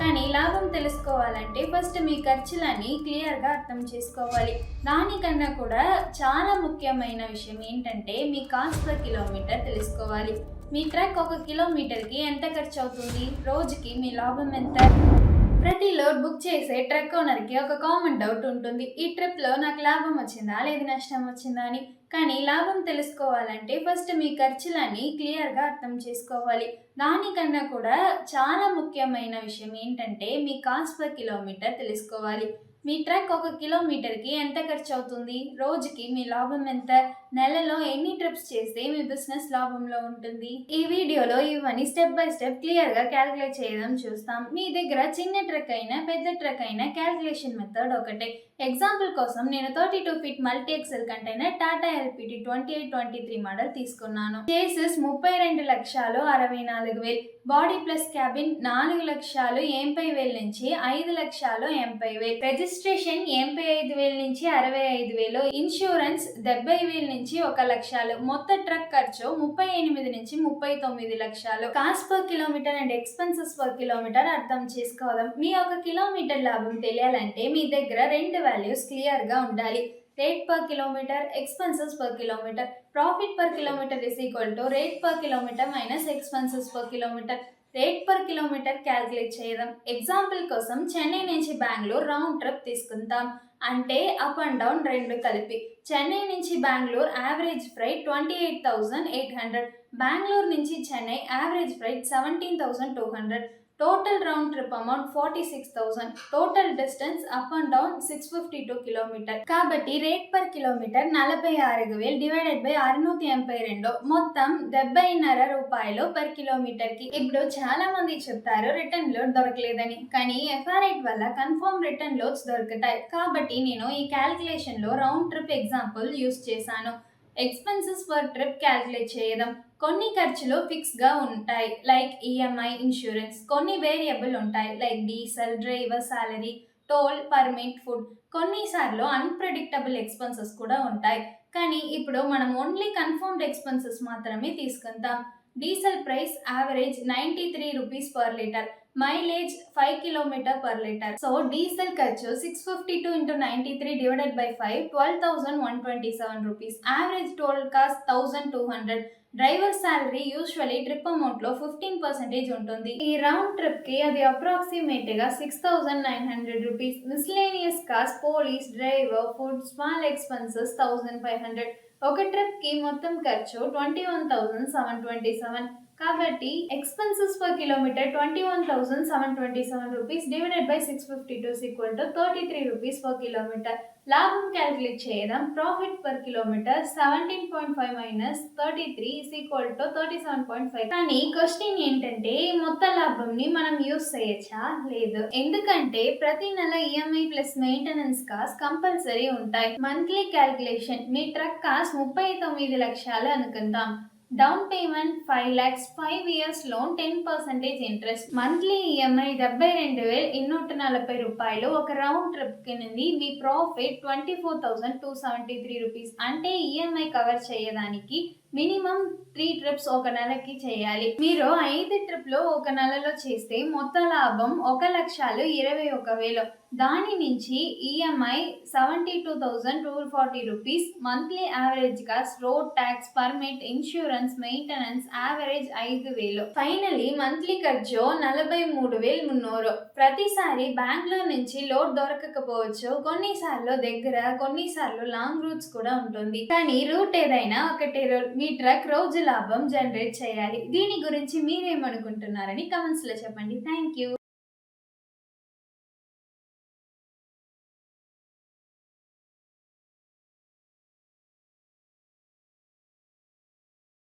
కానీ లాభం తెలుసుకోవాలంటే ఫస్ట్ మీ ఖర్చులని క్లియర్గా అర్థం చేసుకోవాలి. దానికన్నా కూడా చాలా ముఖ్యమైన విషయం ఏంటంటే మీ కాస్ట్ పర్ కిలోమీటర్ తెలుసుకోవాలి. మీ ట్రక్ ఒక కిలోమీటర్కి ఎంత ఖర్చు అవుతుంది రోజుకి మీ లాభం ఎంత? ప్రతి లోడ్ బుక్ చేసే ట్రక్ ఓనర్కి ఒక కామన్ డౌట్ ఉంటుంది. ఈ ట్రిప్లో నాకు లాభం వచ్చిందా? లేదు నష్టం వచ్చిందా? అని. కానీ లాభం తెలుసుకోవాలంటే ఫస్ట్ మీ ఖర్చులని క్లియర్గా అర్థం చేసుకోవాలి. దానికన్నా కూడా చాలా ముఖ్యమైన విషయం ఏంటంటే మీ కాస్ట్ పర్ కిలోమీటర్ తెలుసుకోవాలి. మీ ట్రక్ ఒక కిలోమీటర్కి ఎంత ఖర్చు అవుతుంది రోజుకి మీ లాభం ఎంత? నెలలో ఎన్ని ట్రిప్స్ చేస్తే మీ బిజినెస్ లాభంలో ఉంటుంది? ఈ వీడియోలో ఇవన్నీ స్టెప్ బై స్టెప్ క్లియర్గా క్యాలిక్యులేట్ చేయడం చూస్తాం. మీ దగ్గర చిన్న ట్రక్ అయినా పెద్ద ట్రక్ అయినా క్యాలిక్యులేషన్ మెథడ్ ఒకటే. ఎగ్జాంపుల్ కోసం నేను thirty two feet multi axle container Tata LPT twenty eight twenty three model తీసుకున్నాను. చేసెస్ ముప్పై రెండు లక్షలు అరవై నాలుగు వేలు. బాడీ ప్లస్ క్యాబిన్ నాలుగు లక్షలు ఎంపై వేల నుంచి ఐదు లక్షలు ఎంపై వేలు. రిజిస్ట్రేషన్ ఎనభై ఐదు వేల నుంచి అరవై ఐదు వేలు ఇన్సూరెన్స్ డెబ్బై వేల నుంచి ఒక లక్షలు మొత్తం ట్రక్ ఖర్చు ముప్పై ఎనిమిది నుంచి ముప్పై తొమ్మిది లక్షలు. Cost per kilometre and expenses per kilometre అర్థం చేసుకోవడం. మీ ఒక కిలోమీటర్ లాభం తెలియాలంటే మీ దగ్గర రెండు వాల్యూస్ క్లియర్గా ఉండాలి. Rate per kilometre expenses per kilometre. Profit per kilometre is equal to rate per kilometre minus expenses per kilometre. Rate per kilometre calculate చేయడం ఎగ్జాంపుల్ కోసం చెన్నై నుంచి బెంగళూరు రౌండ్ ట్రిప్ తీసుకుంటాం అంటే అప్ అండ్ డౌన్ రెండు కలిపి చెన్నై నుంచి Bengaluru average freight twenty eight thousand eight hundred Bengaluru నుంచి Chennai average freight seventeen thousand two hundred total round trip amount forty six thousand total distance up and down six fifty two kilometre కాబట్టి rate per kilometre నలభై ఆరు వేలు divided by అరునూతి ఎనభై రెండు. మొత్తం డెబ్బైన్నర రూపాయలు per కిలోమీటర్కి. ఇప్పుడు చాలా మంది చెప్తారు రిటర్న్ లోడ్ దొరకలేదని. కానీ ఎఫ్ఆర్ఐట్ వల్ల కన్ఫర్మ్ రిటర్న్ లోడ్స్ దొరుకుతాయి. కాబట్టి నేను ఈ క్యాల్కులేషన్లో రౌండ్ ట్రిప్ ఎగ్జాంపుల్ యూస్ చేశాను. ఎక్స్పెన్సెస్ ఫర్ ట్రిప్ క్యాల్కులేట్ చేయడం కొన్ని ఖర్చులు ఫిక్స్గా ఉంటాయి. లైక్ ఈఎంఐ ఇన్సూరెన్స్ కొన్ని వేరియబుల్ ఉంటాయి. Like diesel driver salary toll permit food కొన్నిసార్లు అన్ప్రెడిక్టబుల్ ఎక్స్పెన్సెస్ కూడా ఉంటాయి. కానీ ఇప్పుడు మనం ఓన్లీ కన్ఫర్మ్డ్ ఎక్స్పెన్సెస్ మాత్రమే తీసుకుంటాం diesel price average ninety three rupees per litre mileage five kilometre per litre. So diesel ఖర్చు six fifty two into ninety three divided by five twelve thousand one twenty seven rupees average toll cost thousand two hundred driver salary usually trip అమౌంట్లో fifteen percentage ఉంటుంది. ఈ round ట్రిప్కి అది అప్రాక్సిమేట్గా six thousand nine hundred rupees miscellaneous cost police driver food small expenses thousand five hundred ఒక ట్రిప్కి మొత్తం ఖర్చు twenty one thousand seven twenty seven కాబట్టి expenses per kilometre twenty one thousand seven twenty seven rupees divided by six fifty two equal to thirty three rupees per kilometre లాభం calculate చేయడం profit per kilometre seventeen point five minus thirty three equal to thirty seven point five కానీ question ఏంటంటే మొత్తం లాభంని మనం use చేయొచ్చా? లేదు. ఎందుకంటే ప్రతి నెల EMI plus maintenance cost compulsory ఉంటాయి. మంత్లీ క్యాలిక్యులేషన్ మీ ట్రక్ కాస్ట్ ముప్పై తొమ్మిది లక్షలు అనుకుందాం. Down payment five lakhs five years loan ten percentage interest monthly EMI డెబ్బై రెండు వేల ఇన్నూట నలభై రూపాయలు. ఒక రౌండ్ ట్రిప్ కింది మీ profit twenty four thousand two seventy three rupees అంటే ఈఎంఐ కవర్ చేయడానికి మినిమం త్రీ ట్రిప్స్ ఒక నెలకి చేయాలి. మీరు ఐదు ట్రిప్లు ఒక నెలలో చేస్తే మొత్తం లాభం ఒక లక్షలు ఇరవై ఒక వేలు. దాని నుంచి EMI seventy two thousand two forty rupees monthly యావరేజ్గా road tax permit insurance maintenance average ఐదు వేలు. ఫైనలీ మంత్లీ ఖర్చు నలభై మూడు వేలు మున్నూరు. ప్రతిసారి బెంగళూరు నుంచి లోడ్ దొరకకపోవచ్చు. కొన్నిసార్లు దగ్గర కొన్నిసార్లు లాంగ్ రూట్స్ కూడా ఉంటుంది. కానీ రూట్ ఏదైనా ఒకటి మీ ట్రక్ రోజు లాభం జనరేట్ చేయాలి. దీని గురించి మీరేమనుకుంటున్నారని కమెంట్స్లో చెప్పండి. Thank you